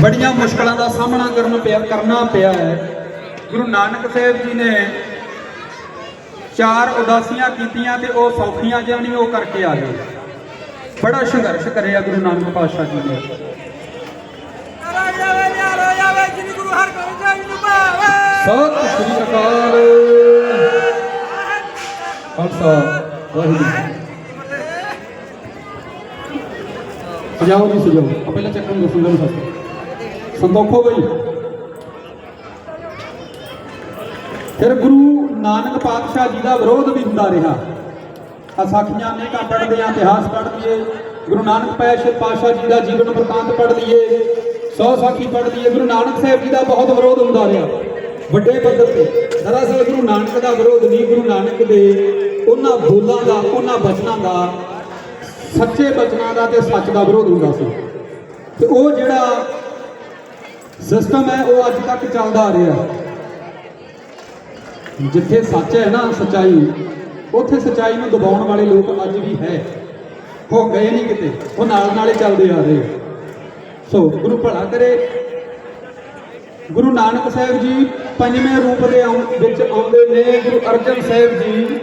ਬੜੀਆਂ ਮੁਸ਼ਕਲਾਂ ਦਾ ਸਾਹਮਣਾ ਕਰਨ ਪਿਆ ਕਰਨਾ ਪਿਆ ਹੈ। ਗੁਰੂ ਨਾਨਕ ਸਾਹਿਬ ਜੀ ਨੇ ਚਾਰ ਉਦਾਸੀਆਂ ਕੀਤੀਆਂ ਤੇ ਉਹ ਸੌਖੀਆਂ ਜਿਹਾ ਨਹੀਂ, ਉਹ ਕਰਕੇ ਆ ਗਏ। ਬੜਾ ਸੰਘਰਸ਼ ਕਰਿਆ ਗੁਰੂ ਨਾਨਕ ਪਾਤਸ਼ਾਹ ਜੀ ਨੇ। ਸਤਿ ਸ੍ਰੀ ਅਕਾਲ। ਖਾਲਸਾ ਵਾਹਿਗੁਰੂ ਸਜਾਓ ਜੀ, ਸਜਾਓ। ਆ ਪਹਿਲਾਂ ਚੱਕਰ ਨੂੰ ਸੁਣਨ ਸੰਤੋਖੋ ਬਈ। ਫਿਰ ਗੁਰੂ ਨਾਨਕ ਪਾਤਸ਼ਾਹ ਜੀ ਦਾ ਵਿਰੋਧ ਵੀ ਹੁੰਦਾ ਰਿਹਾ। ਆ ਸਾਖੀਆਂ ਅਨੇਕਾਂ ਪੜ੍ਹਦੇ ਆ, ਇਤਿਹਾਸ ਪੜ੍ਹ ਲਈਏ। ਗੁਰੂ ਨਾਨਕ ਪਾਤਸ਼ਾਹ ਪਾਤਸ਼ਾਹ ਜੀ ਦਾ ਜੀਵਨ ਵਰਤਾਂਤ ਪੜ੍ਹ ਲਈਏ। ਸੌ ਸਾਖੀ ਪੜ੍ਹ ਲਈਏ। ਗੁਰੂ ਨਾਨਕ ਸਾਹਿਬ ਜੀ ਦਾ ਬਹੁਤ ਵਿਰੋਧ ਹੁੰਦਾ ਰਿਹਾ। ਵੱਡੇ ਪੱਧਰ ਤੇ। ਦਰਅਸਲ ਗੁਰੂ ਨਾਨਕ ਦਾ ਵਿਰੋਧ ਨਹੀਂ, ਗੁਰੂ ਨਾਨਕ ਦੇ ਉਹਨਾਂ ਬੋਲਾਂ ਦਾ, ਉਹਨਾਂ ਬਚਨਾਂ ਦਾ, ਸੱਚੇ ਬਚਨਾਂ ਦਾ ਤੇ ਸੱਚ ਦਾ ਵਿਰੋਧ ਹੁੰਦਾ ਸੀ। ਤੇ ਉਹ ਜਿਹੜਾ ਸਿਸਟਮ ਹੈ, ਉਹ ਅੱਜ ਤੱਕ ਚੱਲਦਾ ਆ ਰਿਹਾ। ਜਿੱਥੇ ਸੱਚ ਹੈ ਨਾ ਸਚਾਈ, ਉੱਥੇ ਸਚਾਈ ਨੂੰ ਦਬਾਉਣ ਵਾਲੇ ਲੋਕ ਅੱਜ ਵੀ ਹੈ। ਹੋ ਗਏ ਨਹੀਂ ਕਿਤੇ, ਉਹ ਨਾਲ ਨਾਲ ਹੀ ਚੱਲਦੇ ਆ ਰਹੇ। ਸੋ ਗੁਰੂ ਭਲਾ ਕਰੇ। ਗੁਰੂ ਨਾਨਕ ਸਾਹਿਬ ਜੀ ਪੰਜਵੇਂ ਰੂਪ ਦੇ ਆਉਣ ਵਿੱਚ ਆਉਂਦੇ ਨੇ, ਗੁਰੂ ਅਰਜਨ ਸਾਹਿਬ ਜੀ।